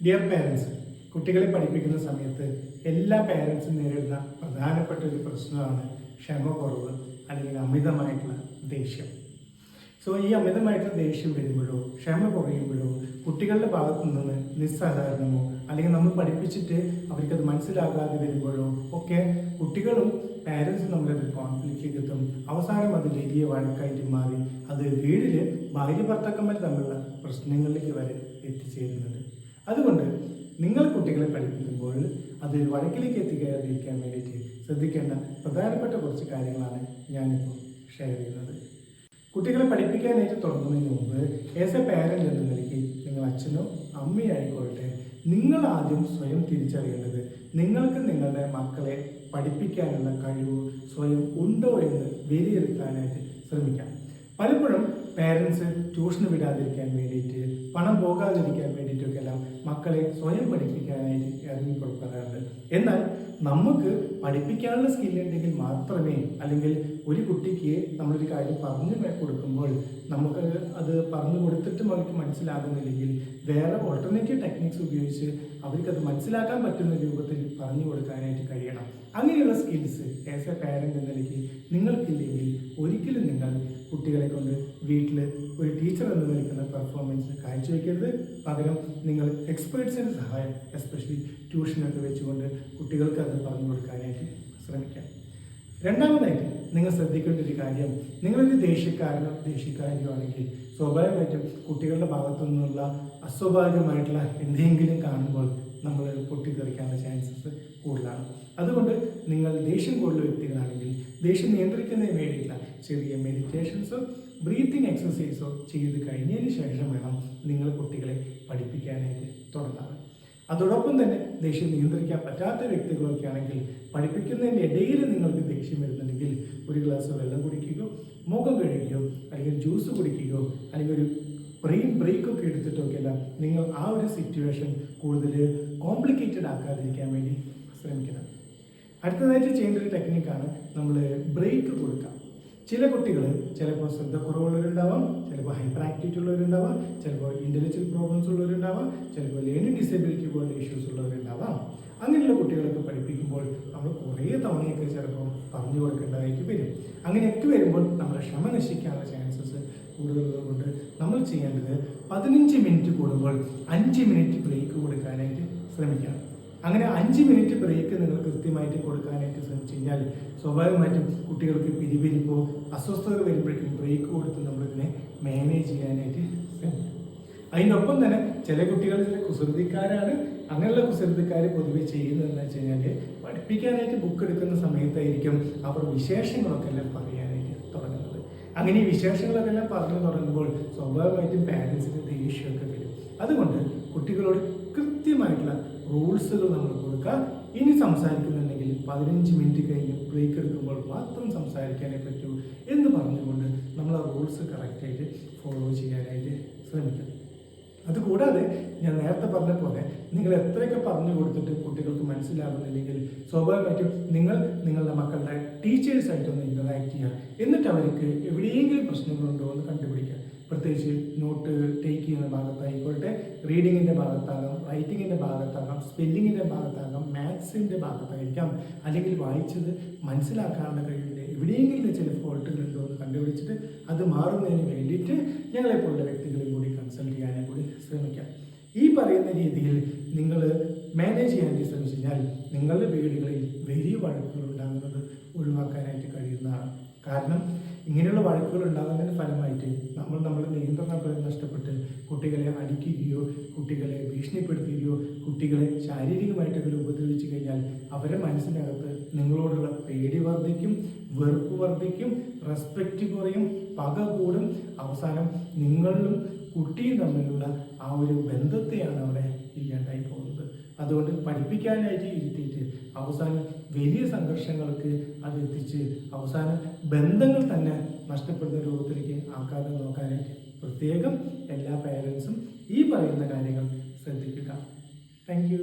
Dear parents കുട്ടികളെ പഠിപ്പിക്കുന്ന സമയത്ത് എല്ലാ പേരൻസും നേരിടുന്ന പ്രധാനപ്പെട്ട ഒരു പ്രശ്നമാണ് ക്ഷമക്കുറവ് കുറവ് അല്ലെങ്കിൽ അമിതമായിട്ടുള്ള ദേഷ്യം. സോ ഈ അമിതമായിട്ടുള്ള ദേഷ്യം വരുമ്പോഴോ ക്ഷമ കുറയുമ്പോഴോ കുട്ടികളുടെ ഭാഗത്തു നിന്ന് നിസ്സഹകരണമോ അല്ലെങ്കിൽ നമ്മൾ പഠിപ്പിച്ചിട്ട് അവർക്കത് മനസ്സിലാകാതെ വരുമ്പോഴോ ഒക്കെ കുട്ടികളും പാരൻസും തമ്മിലൊരു കോൺഫ്ലിക്റ്റ് എത്തും അവസാനം അത് വലിയ വഴക്കായിട്ട് മാറി അത് വീട്ടിൽ ഭാര്യ ഭർത്താക്കന്മാർ തമ്മിലുള്ള പ്രശ്നങ്ങളിലേക്ക് വരെ എത്തിച്ചേരുന്നുണ്ട്. അതുകൊണ്ട് നിങ്ങൾ കുട്ടികളെ പഠിപ്പിക്കുമ്പോൾ അത് വഴക്കിലേക്ക് എത്തിക്കാതിരിക്കാൻ വേണ്ടിയിട്ട് ശ്രദ്ധിക്കേണ്ട പ്രധാനപ്പെട്ട കുറച്ച് കാര്യങ്ങളാണ് ഞാനിപ്പോൾ ഷെയർ ചെയ്യുന്നത്. കുട്ടികളെ പഠിപ്പിക്കാനായിട്ട് തുടങ്ങുന്നതിന് മുമ്പ് ഏസ് എ പാരന്റ് എന്ന നിലയ്ക്ക് നിങ്ങൾ അച്ഛനോ അമ്മയോ ആയിക്കോട്ടെ നിങ്ങൾ ആദ്യം സ്വയം തിരിച്ചറിയേണ്ടത് നിങ്ങൾക്ക് നിങ്ങളുടെ മക്കളെ പഠിപ്പിക്കാനുള്ള കഴിവ് സ്വയം ഉണ്ടോ എന്ന് വിലയിരുത്താനായിട്ട് ശ്രമിക്കാം. പലപ്പോഴും പേരൻസ് ട്യൂഷന് വിടാതിരിക്കാൻ വേണ്ടിയിട്ട് പണം പോകാതിരിക്കാൻ വേണ്ടിയിട്ടൊക്കെ എല്ലാം മക്കളെ സ്വയം പഠിപ്പിക്കാനായിട്ട് ഇറങ്ങിക്കൊടുക്കാറുണ്ട് എന്നാൽ നമുക്ക് പഠിപ്പിക്കാനുള്ള സ്കില്ലുണ്ടെങ്കിൽ മാത്രമേ അല്ലെങ്കിൽ ഒരു കുട്ടിക്ക് നമ്മളൊരു കാര്യം പറഞ്ഞു കൊടുക്കുമ്പോൾ നമുക്ക് അത് പറഞ്ഞു കൊടുത്തിട്ടും അവർക്ക് മനസ്സിലാകുന്നില്ലെങ്കിൽ വേറെ ഓൾട്ടർനേറ്റീവ് ടെക്നിക്സ് ഉപയോഗിച്ച് അവർക്കത് മനസ്സിലാക്കാൻ പറ്റുന്ന രൂപത്തിൽ പറഞ്ഞു കൊടുക്കാനായിട്ട് കഴിയണം. അങ്ങനെയുള്ള സ്കിൽസ് ആസ് എ പാരന്റ് എന്ന നിലയ്ക്ക് നിങ്ങൾക്കില്ലെങ്കിൽ ഒരിക്കലും നിങ്ങൾ കുട്ടികളെ കൊണ്ട് വീട്ടിൽ ഒരു ടീച്ചർ എന്ന് നിൽക്കുന്ന പെർഫോമൻസ് കാഴ്ചവെക്കരുത്. പകരം നിങ്ങൾ എക്സ്പേർട്സിന്റെ സഹായം എസ്പെഷ്യലി ട്യൂഷനൊക്കെ വെച്ചുകൊണ്ട് കുട്ടികൾക്ക് അത് പറഞ്ഞു കൊടുക്കാനായിട്ട് ശ്രമിക്കാം. രണ്ടാമതായിട്ട് നിങ്ങൾ ശ്രദ്ധിക്കേണ്ട ഒരു കാര്യം നിങ്ങളൊരു ദേഷ്യക്കാരനോ ദേഷ്യക്കാരിയോ ആണെങ്കിൽ സ്വാഭാവികമായിട്ടും കുട്ടികളുടെ ഭാഗത്തു നിന്നുള്ള അസ്വാഭാവികമായിട്ടുള്ള എന്തെങ്കിലും കാണുമ്പോൾ നമ്മൾ പൊട്ടിത്തെറിക്കാനുള്ള ചാൻസസ് കൂടുതലാണ്. അതുകൊണ്ട് നിങ്ങൾ ദേഷ്യം കൂടുതൽ വ്യക്തികളാണെങ്കിൽ ദേഷ്യം നിയന്ത്രിക്കുന്നതിന് വേണ്ടിയിട്ടുള്ള ചെറിയ മെഡിറ്റേഷൻസോ ബ്രീത്തിങ് എക്സസൈസോ ചെയ്ത് കഴിഞ്ഞതിന് ശേഷം വേണം നിങ്ങൾ കുട്ടികളെ പഠിപ്പിക്കാനായിട്ട് തുടങ്ങാറ് അതോടൊപ്പം തന്നെ ദേഷ്യം നിയന്ത്രിക്കാൻ പറ്റാത്ത വ്യക്തികളൊക്കെ ആണെങ്കിൽ പഠിപ്പിക്കുന്നതിന്റെ ഇടയിൽ നിങ്ങൾക്ക് ദേഷ്യം വരുന്നുണ്ടെങ്കിൽ ഒരു ഗ്ലാസ് വെള്ളം കുടിക്കുകയോ മുഖം കഴുകുകയോ അല്ലെങ്കിൽ ജ്യൂസ് കുടിക്കുകയോ അല്ലെങ്കിൽ ഒരു ബ്രെയിൻ ബ്രേക്കൊക്കെ എടുത്തിട്ടൊക്കെ എല്ലാം നിങ്ങൾ ആ ഒരു സിറ്റുവേഷൻ കൂടുതൽ കോംപ്ലിക്കേറ്റഡ് ആക്കാതിരിക്കാൻ വേണ്ടി ശ്രമിക്കണം. അടുത്തതായിട്ട് ചെയ്യേണ്ട ഒരു ടെക്നിക്കാണ് നമ്മൾ ബ്രേക്ക് കൊടുക്കുക. ചില കുട്ടികൾ ചിലപ്പോൾ ശ്രദ്ധ കുറവുള്ളവരുണ്ടാവാം ചിലപ്പോൾ ഹൈപ്പർ ആക്ടിവിറ്റി ഉള്ളവരുണ്ടാവാം ചിലപ്പോൾ ഇന്റലിജൻസ് പ്രോബ്ലംസ് ഉള്ളവരുണ്ടാവാം ചിലപ്പോൾ ലേണിംഗ് ഡിസബിലിറ്റി പോലുള്ള ഇഷ്യൂസ് ഉള്ളവരുണ്ടാവാം. അങ്ങനെയുള്ള കുട്ടികളൊക്കെ പഠിപ്പിക്കുമ്പോൾ നമ്മൾ കുറേ തവണയൊക്കെ ചിലപ്പോൾ പറഞ്ഞു കൊടുക്കേണ്ടതായിട്ട് വരും. അങ്ങനെയൊക്കെ വരുമ്പോൾ നമ്മുടെ ക്ഷമ നശിക്കാനുള്ള ചാൻസസ് കൂടുതലുള്ളതുകൊണ്ട് നമ്മൾ ചെയ്യേണ്ടത് പതിനഞ്ച് മിനിറ്റ് കൂടുമ്പോൾ അഞ്ച് മിനിറ്റ് ബ്രേക്ക് കൊടുക്കാനായിട്ട് ശ്രമിക്കണം. അങ്ങനെ അഞ്ച് മിനിറ്റ് ബ്രേക്ക് നിങ്ങൾ കൃത്യമായിട്ട് കൊടുക്കാനായിട്ട് ശ്രമിച്ചു കഴിഞ്ഞാൽ സ്വാഭാവികമായിട്ടും കുട്ടികൾക്ക് പിരിപിരിപ്പോ അസ്വസ്ഥത വരുമ്പോഴേക്കും ബ്രേക്ക് കൊടുത്ത് നമ്മളിതിനെ മാനേജ് ചെയ്യാനായിട്ട് അതിനൊപ്പം തന്നെ ചില കുട്ടികൾ ചില കുസൃതിക്കാരാണ്. അങ്ങനെയുള്ള കുസൃതിക്കാർ പൊതുവെ ചെയ്യുന്നത് എന്ന് വെച്ച് കഴിഞ്ഞാൽ പഠിപ്പിക്കാനായിട്ട് ബുക്ക് എടുക്കുന്ന സമയത്തായിരിക്കും അവർ വിശേഷങ്ങളൊക്കെ എല്ലാം പറയാനായിട്ട് തുടങ്ങുന്നത്. അങ്ങനെ ഈ വിശേഷങ്ങളൊക്കെ എല്ലാം പറഞ്ഞു തുടങ്ങുമ്പോൾ സ്വാഭാവികമായിട്ടും പാരൻസിന് ദേഷ്യമൊക്കെ വരും. അതുകൊണ്ട് കുട്ടികളോട് കൃത്യമായിട്ടുള്ള റൂൾസുകൾ നമ്മൾ കൊടുക്കുക. ഇനി സംസാരിക്കുന്നുണ്ടെങ്കിൽ പതിനഞ്ച് മിനിറ്റ് കഴിഞ്ഞ് ബ്രേക്ക് എടുക്കുമ്പോൾ മാത്രം സംസാരിക്കാനേ പറ്റൂ എന്ന് പറഞ്ഞുകൊണ്ട് നമ്മൾ ആ റൂൾസ് കറക്റ്റായിട്ട് ഫോളോ ചെയ്യാനായിട്ട് ശ്രമിക്കണം അതുകൂടാതെ ഞാൻ നേരത്തെ പറഞ്ഞ പോലെ നിങ്ങൾ എത്രയൊക്കെ പറഞ്ഞു കൊടുത്തിട്ട് കുട്ടികൾക്ക് മനസ്സിലാകുന്നില്ലെങ്കിൽ സ്വാഭാവികമായിട്ടും നിങ്ങൾ നിങ്ങളുടെ മക്കളുടെ ടീച്ചേഴ്സായിട്ടൊന്ന് ഇന്ററാക്ട് ചെയ്യുക. എന്നിട്ട് അവർക്ക് എവിടെയെങ്കിലും പ്രശ്നങ്ങളുണ്ടോ എന്ന് കണ്ടുപിടിക്കുക. പ്രത്യേകിച്ച് നോട്ട് ടേക്ക് ചെയ്യുന്ന ഭാഗത്തായിക്കോട്ടെ റീഡിങ്ങിന്റെ ഭാഗത്താകാം റൈറ്റിങ്ങിന്റെ ഭാഗത്താകാം സ്പെല്ലിങ്ങിന്റെ ഭാഗത്താകാം മാത്സിന്റെ ഭാഗത്തായിരിക്കാം. അല്ലെങ്കിൽ വായിച്ചത് മനസ്സിലാക്കാനുള്ള കഴിവിന്റെ എവിടെയെങ്കിലും ചില ഫോൾട്ടുകളുണ്ടോ എന്ന് കണ്ടുപിടിച്ചിട്ട് അത് മാറുന്നതിന് വേണ്ടിയിട്ട് ഞങ്ങളെപ്പോലുള്ള വ്യക്തികളെയും കൂടി കൺസൾട്ട് ചെയ്യാനും കൂടി ശ്രമിക്കാം. ഈ പറയുന്ന രീതിയിൽ നിങ്ങൾ മാനേജ് ചെയ്യാൻ ശ്രമിച്ചു കഴിഞ്ഞാൽ നിങ്ങളുടെ വീടുകളിൽ വലിയ വഴക്കുകൾ ഉണ്ടാകുന്നത് ഒഴിവാക്കാനായിട്ട് കഴിയുന്നതാണ്. കാരണം ഇങ്ങനെയുള്ള വഴക്കുകൾ ഉണ്ടാകുന്നതിന് ഫലമായിട്ട് നമ്മൾ നമ്മുടെ നിയന്ത്രണം നഷ്ടപ്പെട്ട് കുട്ടികളെ അടിക്കുകയോ കുട്ടികളെ ഭീഷണിപ്പെടുത്തുകയോ കുട്ടികളെ ശാരീരികമായിട്ടൊക്കെ ഉപദ്രവിച്ചു കഴിഞ്ഞാൽ അവരുടെ മനസ്സിനകത്ത് നിങ്ങളോടുള്ള പേടി വർദ്ധിക്കും വെറുപ്പ് വർദ്ധിക്കും റെസ്പെക്റ്റ് കുറയും പക കൂടും. അവസാനം നിങ്ങളും കുട്ടിയും തമ്മിലുള്ള ആ ഒരു ബന്ധത്തെയാണ് അവിടെ ഇല്ലാണ്ടായി പോകുന്നത്. അതുകൊണ്ട് പഠിപ്പിക്കാനായിട്ട് ഇരുത്തിയിട്ട് അവസാനം വലിയ സംഘർഷങ്ങൾക്ക് അത് എത്തിച്ച് അവസാനം ബന്ധങ്ങൾ തന്നെ നഷ്ടപ്പെടുന്ന രൂപത്തിലേക്ക് ആക്കാതെ നോക്കാനായിട്ട് പ്രത്യേകം എല്ലാ പേരൻസും ഈ പറയുന്ന കാര്യങ്ങൾ ശ്രദ്ധിക്കുക. താങ്ക്